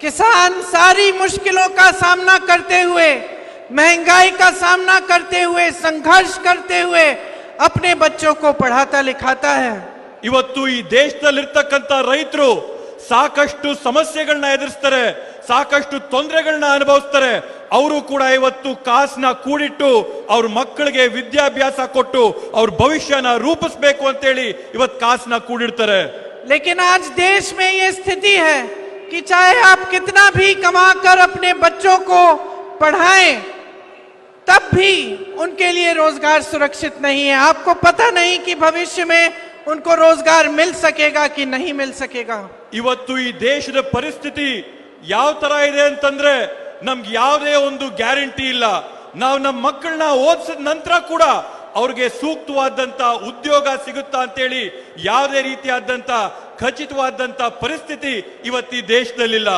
किसान सारी मुश्किलों का सामना करते हुए महंगाई का सामना करते हुए संघर्ष करते हुए अपने बच्चों को पढ़ाता लिखाता है इवतु देश रैतर साकु समस्या साकु तुभवस्तर कासना मकल के विद्याभ्यास को भविष्य न रूप अंत कासना कूड़ी लेकिन आज देश में ये स्थिति है कि चाहे आप कितना भी कमाकर अपने बच्चों को पढ़ाएं तब भी उनके लिए रोजगार सुरक्षित नहीं है आपको पता नहीं कि भविष्य में उनको रोजगार मिल सकेगा कि नहीं मिल सकेगा इवत देश परिस्थिति ये नम ये ग्यारंटी इला ना नम मकल ओद ना कूड़ा और सूक्तवाद उद्योग सी ये रीतियां खचितವಾದಂತ ಪರಿಸ್ಥಿತಿ ಇವತ್ತಿ ದೇಶದಲ್ಲಿಲ್ಲ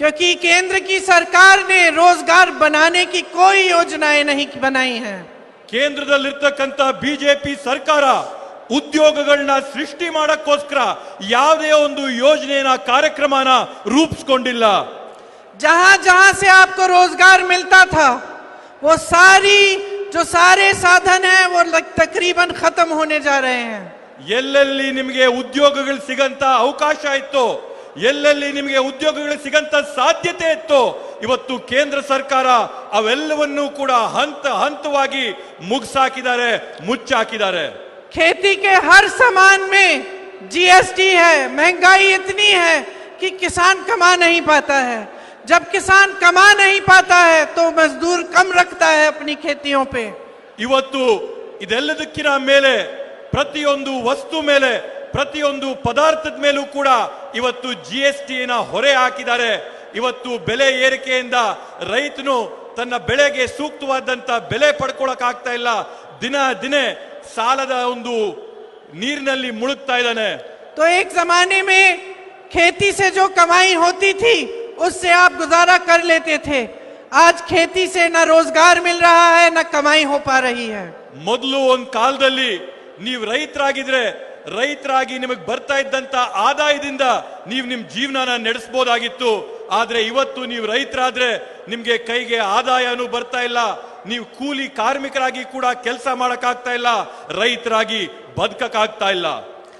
ಕಕಿ ಕೇಂದ್ರ کی સરકાર نے روزگار بنانے کی کوئی યોજનાیں نہیں بنائی ہیں ಕೇಂದ್ರದಲ್ಲಿ ಇರತಕ್ಕಂತ ಬಿಜೆಪಿ ಸರ್ಕಾರ ಉದ್ಯೋಗಗಳನ್ನು ಸೃಷ್ಟಿ ಮಾಡಕ್ಕೋಸ್ಕರ ಯಾವದೇ ಒಂದು ಯೋಜನೆನಾ ಕಾರ್ಯಕ್ರಮನಾ ರೂಪಿಸಿಕೊಂಡಿಲ್ಲ جہاں جہاں سے आपको रोजगार मिलता था वो सारी जो सारे साधन है वो तकरीबन खत्म होने जा रहे हैं ಎಲ್ಲೆಲ್ಲಿ ನಿಮಗೆ ಉದ್ಯೋಗಗಳು ಸಿಗಂತ ಅವಕಾಶ ಇತ್ತು ಎಲ್ಲೆಲ್ಲಿ ನಿಮಗೆ ಉದ್ಯೋಗಗಳು ಸಿಗಂತ ಸಾಧ್ಯತೆ ಇತ್ತು ಇವತ್ತು ಕೇಂದ್ರ ಸರ್ಕಾರ ಅವೆಲ್ಲವನ್ನೂ ಕೂಡ ಹಂತ ಹಂತವಾಗಿ ಮುಗಿಸಾಕಿದ್ದಾರೆ ಮುಚ್ಚಾಕಿದ್ದಾರೆ खेती के हर सामान में जीएसटी है महंगाई इतनी ಕಿಸಾನ್ कि किसान कमा नहीं पाता है जब किसान कमा नहीं पाता है तो मजदूर कम रखता है अपनी खेतियों पे इवतु ಪ್ರತಿಯೊಂದು ವಸ್ತು ಮೇಲೆ ಪ್ರತಿಯೊಂದು ಪದಾರ್ಥದ ಮೇಲೂ ಕೂಡ ಇವತ್ತು ಜಿ ಎಸ್ ಟಿನ ಹೊರೆ ಹಾಕಿದ್ದಾರೆ ಇವತ್ತು ಬೆಲೆ ಏರಿಕೆಯಿಂದ ರೈತನು ತನ್ನ ಬೆಳೆಗೆ ಸೂಕ್ತವಾದಂತ ಬೆಲೆ ಪಡ್ಕೊಳಕ್ಕಾಗ್ತಾ ಇಲ್ಲ ದಿನ ದಿನೇ ಸಾಲದ ಒಂದು ನೀರಿನಲ್ಲಿ ಮುಳುಗ್ತಾ ಇದ್ದಾನೆ तो एक जमाने में खेती से जो कमाई होती थी उससे आप गुजारा कर लेते थे आज खेती से ना रोजगार मिल रहा है ना कमाई हो पा रही है ಮೊದಲು ಒಂದು ಕಾಲದಲ್ಲಿ ನೀವು ರೈತರಾಗಿದ್ರೆ ರೈತರಾಗಿ ನಿಮಗೆ ಬರ್ತಾ ಇದ್ದಂತ ಆದಾಯದಿಂದ ನೀವು ನಿಮ್ಮ ಜೀವನನ ನಡೆಸಬಹುದಾಗಿತ್ತು ಆದ್ರೆ ಇವತ್ತು ನೀವು ರೈತರಾದ್ರೆ ನಿಮಗೆ ಕೈಗೆ ಆದಾಯನೂ ಬರ್ತಾ ಇಲ್ಲ ನೀವು ಕೂಲಿ ಕಾರ್ಮಿಕರಾಗಿ ಕೂಡ ಕೆಲಸ ಮಾಡಕ್ಕಾಗ್ತಾ ಇಲ್ಲ ರೈತರಾಗಿ ಬದುಕಕ್ಕಾಗ್ತಾ ಇಲ್ಲ